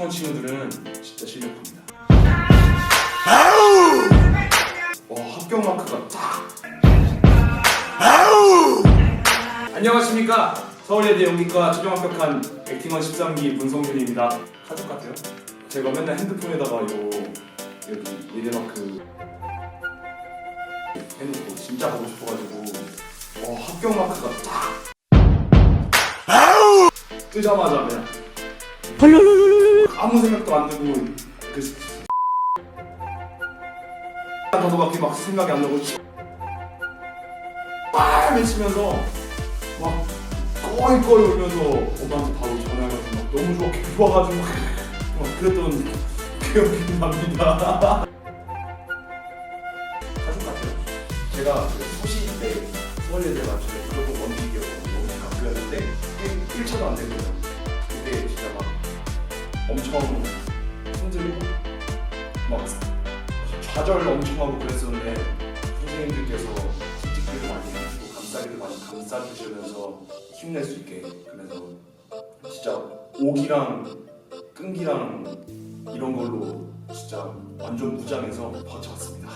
액팅원 친구들은 진짜 실력합니다. 와 합격 마크가 딱. 안녕하십니까 서울예대 연기과 최종 합격한 액팅원 13기 문성준입니다. 가족 같아요? 제가 맨날 핸드폰에다가 요 여기 예대 마크 해놓고 진짜 가고 싶어가지고 와 합격 마크가 딱 뜨자마자 그냥 아무 생각도 안 들고 그 단어밖에 막 생각이 안 나고 막 외치면서 막 꺼이꺼이 울면서 오빠한테 바로 전화해가지고 막 너무 좋아 좋아가지고 막 그랬던 기억이 납니다. 가족 같아요. 제가 그 소시 때 서울예대 맞춤에 무조건 원픽이었거든요. 학교였는데 1차도 안 됐거든요. 엄청 힘들고 막 좌절 엄청 하고 그랬었는데 선생님들께서 틱틱기도 많이 해주고 감싸기도 많이 감싸주시면서 힘낼 수 있게 그래서 진짜 오기랑 끈기랑 이런 걸로 진짜 완전 무장해서 버텨왔습니다.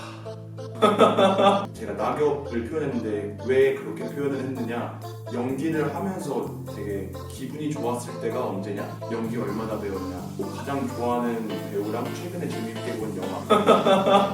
제가 낙엽을 표현했는데 왜 그렇게 표현을 했느냐? 연기를 하면서 되게 기분이 좋았을 때가 언제냐? 연기 얼마나 배웠냐? 뭐 가장 좋아하는 배우랑 최근에 재밌게 본 영화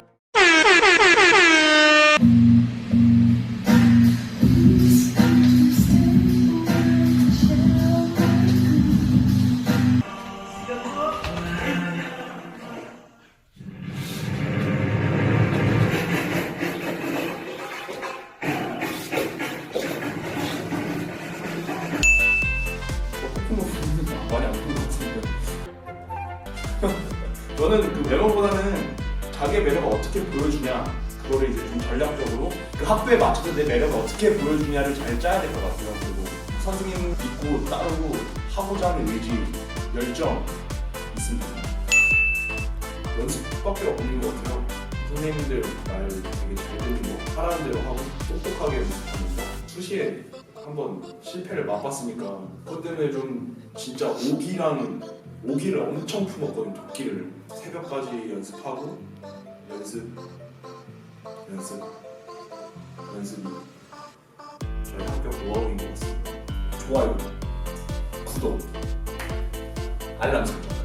저는 그 매너보다는 자기의 매너가 어떻게 보여주냐 그거를 이제 좀 전략적으로 그 학교에 맞춰서 내 매너가 어떻게 보여주냐를 잘 짜야 될 것 같아요. 그리고 선생님 믿고 따르고 하고자 하는 의지 열정 있습니다. 연습밖에 없는 것 같아요. 선생님들 말 되게 잘거 하라는 대로 하고 똑똑하게 거 수시에 한번 실패를 맛봤으니까 그것 때문에 좀 진짜 오기랑 오기를 엄청 품었거든 도끼를 새벽까지 연습하고 연습 연습 연습이 저희 합격 노하우인 것 같습니다. 좋아요 구독 알람 설정